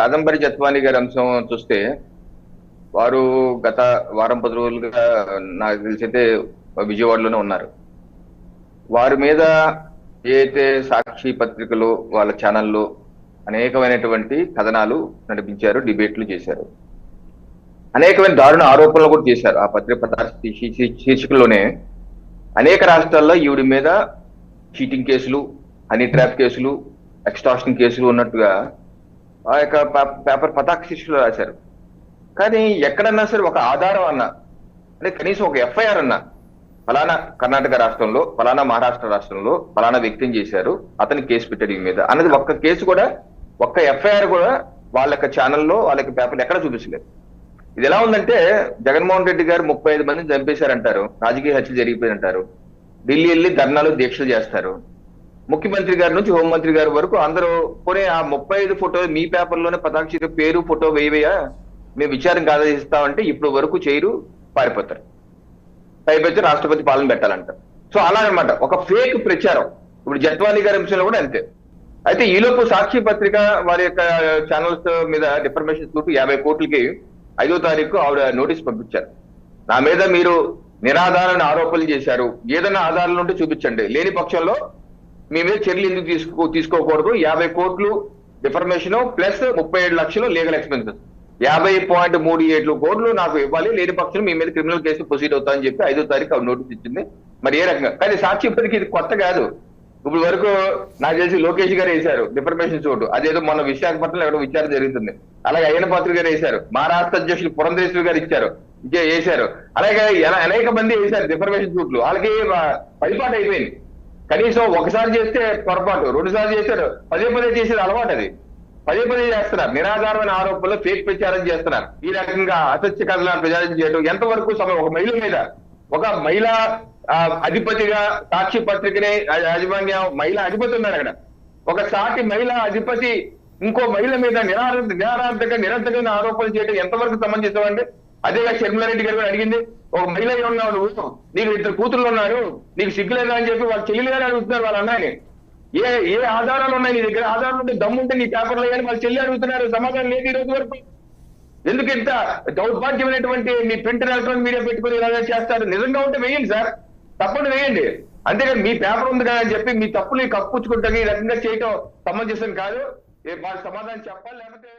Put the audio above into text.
కాదంబరి జత్వాని గారి అంశం చూస్తే వారు గత వారం పది రోజులుగా నాకు తెలిసైతే విజయవాడలోనే ఉన్నారు. వారి మీద ఏదైతే సాక్షి పత్రికలు వాళ్ళ ఛానల్లో అనేకమైనటువంటి కథనాలు నడిపించారు డిబేట్లు చేశారు. అనేకమైన దారుణ ఆరోపణలు కూడా చేశారు. ఆ పత్రిక శీర్షికలోనే అనేక రాష్ట్రాల్లో ఈవిడి మీద చీటింగ్ కేసులు హనీ ట్రాప్ కేసులు ఎక్స్టార్షన్ కేసులు ఉన్నట్టుగా ఆ యొక్క పేపర్ పతాక శిష్యులు రాశారు. కానీ ఎక్కడన్నా సరే ఒక ఆధారం అన్నా అంటే కనీసం ఒక ఎఫ్ఐఆర్ అన్నా ఫలానా కర్ణాటక రాష్ట్రంలో ఫలానా మహారాష్ట్ర రాష్ట్రంలో ఫలానా వ్యక్తిని చేశారు అతని కేసు పెట్టాడు ఈ మీద అన్నది ఒక్క కేసు కూడా ఒక్క ఎఫ్ఐఆర్ కూడా వాళ్ళ యొక్క ఛానల్లో వాళ్ళ యొక్క పేపర్లు ఎక్కడ చూపించలేదు. ఇది ఎలా ఉందంటే జగన్మోహన్ రెడ్డి గారు ముప్పై ఐదు మందిని చంపేశారంటారు రాజకీయ హత్యలు జరిగిపోయినంటారు ఢిల్లీ వెళ్ళి ధర్నాలు దీక్షలు చేస్తారు ముఖ్యమంత్రి గారి నుంచి హోంమంత్రి గారి వరకు అందరూ పోనీ ఆ ముప్పై ఐదు ఫోటో మీ పేపర్లోనే పతాక్షిక పేరు ఫోటో వేయవేయా? మేము విచారం కాదగిస్తామంటే ఇప్పుడు వరకు చేయరు పారిపోతారు. పైపెచ్చి రాష్ట్రపతి పాలన పెట్టాలంట సో అలాగనమాట. ఒక ఫేక్ ప్రచారం. ఇప్పుడు జత్వానీ గారి అంశంలో కూడా అంతే. అయితే ఈలోపు సాక్షి పత్రిక వారి యొక్క ఛానల్స్ మీద డిఫర్మేషన్ చుట్టూ యాభై కోట్లకి ఐదో తారీఖు ఆవిడ నోటీస్ పంపించారు. నా మీద మీరు నిరాధారణ ఆరోపణలు చేశారు. ఏదైనా ఆధారాలు ఉంటే చూపించండి. లేని పక్షంలో మీ మీద చర్యలు ఎందుకు తీసుకో తీసుకోకూడదు? యాభై కోట్లు డిఫర్మేషన్ ప్లస్ ముప్పై ఏడు లక్షలు లీగల్ ఎక్స్పెన్సెస్ యాభై పాయింట్ మూడు ఏడు కోట్లు నాకు ఇవ్వాలి లేని పక్షం మీ మీద క్రిమినల్ కేసు ప్రొసీడ్ అవుతా అని చెప్పి ఐదో తారీఖు ఆవిడ నోటీస్ ఇచ్చింది. మరి ఏ రకంగా? కానీ సాక్షి ఇప్పటికి ఇది కొత్త కాదు. ఇప్పుడు వరకు నాకు తెలిసి లోకేష్ గారు వేశారు డిఫర్మేషన్ చోటు అదేదో మొన్న విశాఖపట్నంలో ఎవరో విచారణ జరుగుతుంది అలాగే అయ్యన పాత్ర గారు వేశారు. మహారాష్ట్ర అధ్యక్షులు పురంధేశ్వరి గారు ఇచ్చారు. ఇచ్చే వేశారు. అలాగే అనేక మంది వేశారు డిఫర్మేషన్ చోట్లు వాళ్ళకి పరిపాటు అయిపోయింది. కనీసం ఒకసారి చేస్తే పొరపాటు రెండుసార్లు చేశారు పదే పదే చేసేది అలవాటు అది. పదే పదే చేస్తున్నారు నిరాధారమైన ఆరోపణలు ఫేక్ ప్రచారం చేస్తున్నారు. ఈ రకంగా అసత్య కథలను ప్రచారం చేయడం ఎంతవరకు సమయం ఒక మహిళ మీద. ఒక మహిళ అధిపతిగా సాక్షి పత్రికనే యా- యాజమాన్యం అధిపతి ఉన్నారు అక్కడ. ఒక సాటి మహిళ అధిపతి ఇంకో మహిళ మీద నిరాధ నిరాధక నిరంతరమైన ఆరోపణలు చేయడం ఎంతవరకు సమంజసం అండి అదేగా షర్మిలారెడ్డి గారు కూడా అడిగింది ఒక మహిళ ఉన్నావు నువ్వు? నీకు ఇద్దరు కూతుర్లు ఉన్నారు నీకు సిగ్గులేదా? అని చెప్పి వాళ్ళ చెల్లెలు గారు అడుగుతున్నారు వాళ్ళ అన్నాయని ఏ ఏ ఆధారాలు ఉన్నాయి నీ దగ్గర? ఆధారాలు ఉంటే దమ్ముంటే నీ పేపర్లో కానీ వాళ్ళ చెల్లి అడుగుతున్నారు సమాధానం లేదు ఈ రోజు వరకు. ఎందుకు ఇంత దౌర్భాగ్యమైనటువంటి మీ ప్రింట్ ఎలక్ట్రానిక్ మీడియా పెట్టుకుని ఇలా చేస్తారు? నిజంగా ఉంటే వేయండి సార్ తప్పని వేయండి. అంతేగాని మీ పేపర్ ఉంది కదా అని చెప్పి మీ తప్పులు కప్పుచ్చుకుంటే ఈ రకంగా చేయటం సమంజసం కాదు. వాళ్ళు సమాధానం చెప్పాలి లేకపోతే